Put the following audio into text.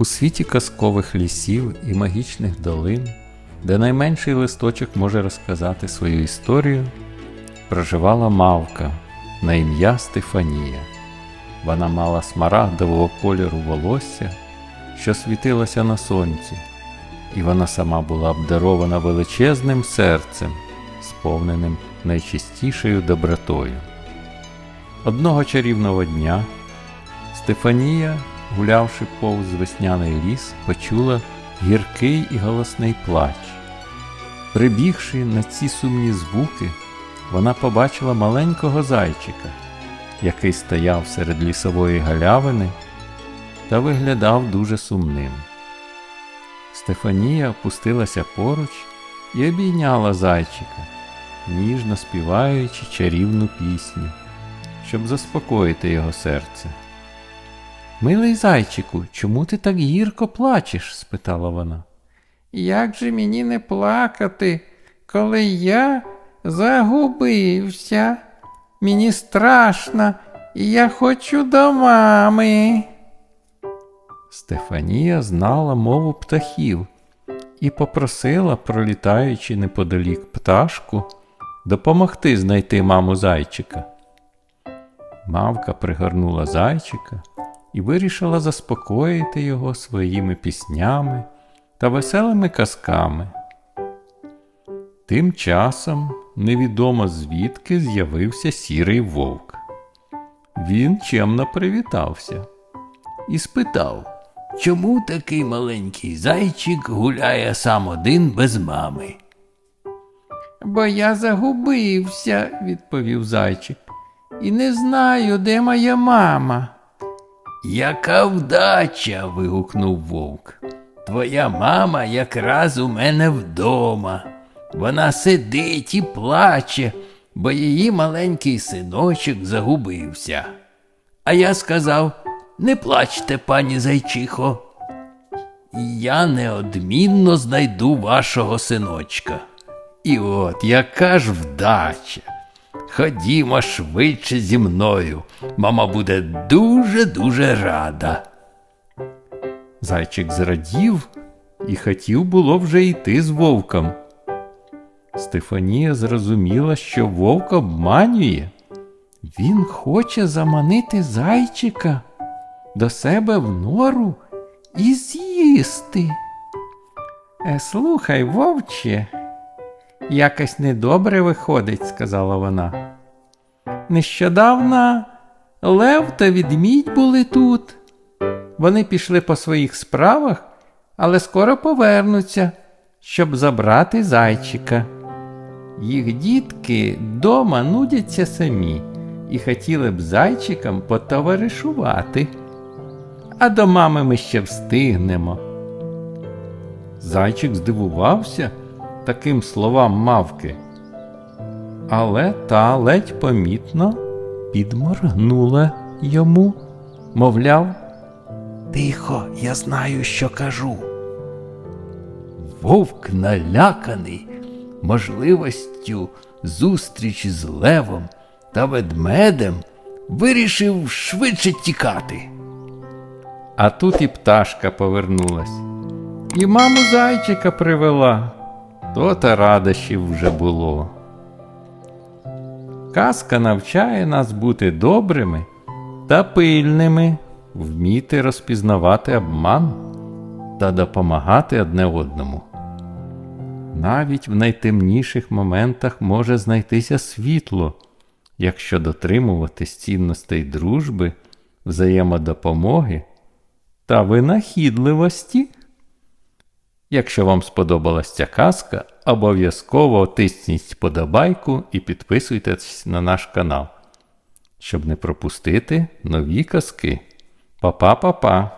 У світі казкових лісів і магічних долин, де найменший листочок може розказати свою історію, проживала мавка на ім'я Стефанія. Вона мала смарагдового кольору волосся, що світилося на сонці, і вона сама була обдарована величезним серцем, сповненим найчистішою добротою. Одного чарівного дня Стефанія, гулявши повз весняний ліс, почула гіркий і голосний плач. Прибігши на ці сумні звуки, вона побачила маленького зайчика, який стояв серед лісової галявини та виглядав дуже сумним. Стефанія опустилася поруч і обійняла зайчика, ніжно співаючи чарівну пісню, щоб заспокоїти його серце. Милий зайчику, чому ти так гірко плачеш? спитала вона. Як же мені не плакати, коли я загубився? Мені страшно, і я хочу до мами. Стефанія знала мову птахів і попросила, пролітаючи неподалік пташку, допомогти знайти маму зайчика. Мавка пригорнула зайчика і вирішила заспокоїти його своїми піснями та веселими казками. Тим часом невідомо звідки з'явився сірий вовк. Він чемно привітався і спитав, чому такий маленький зайчик гуляє сам один без мами. Бо я загубився, відповів зайчик, і не знаю, де моя мама. Яка вдача. вигукнув вовк. Твоя мама якраз у мене вдома. Вона сидить і плаче, бо її маленький синочок загубився. А я сказав не плачте, пані зайчихо. Я неодмінно знайду вашого синочка. І от яка ж вдача. Ходімо швидше зі мною. Мама буде дуже-дуже рада. Зайчик зрадів і хотів було вже йти з вовком. Стефанія зрозуміла, що вовк обманює. Він хоче заманити зайчика до себе в нору і з'їсти. Е, слухай, вовче, якось недобре виходить, сказала вона. Нещодавно Лев та відмідь були тут. Вони пішли по своїх справах, але скоро повернуться, щоб забрати зайчика. Їх дітки дома нудяться самі і хотіли б зайчикам потоваришувати. А до мами ми ще встигнемо. Зайчик здивувався таким словам мавки, але та ледь помітно підморгнула йому, мовляв, Тихо, я знаю, що кажу. Вовк наляканий можливостю зустрічі з левом та ведмедем вирішив швидше тікати. А тут і пташка повернулась. І маму зайчика привела. То та радощів вже було. Казка навчає нас бути добрими та пильними, вміти розпізнавати обман та допомагати одне одному. Навіть в найтемніших моментах може знайтися світло, якщо дотримуватись цінностей дружби, взаємодопомоги та винахідливості. Якщо вам сподобалась ця казка, обов'язково тисніть подобайку і підписуйтесь на наш канал, щоб не пропустити нові казки. Па-па-па-па!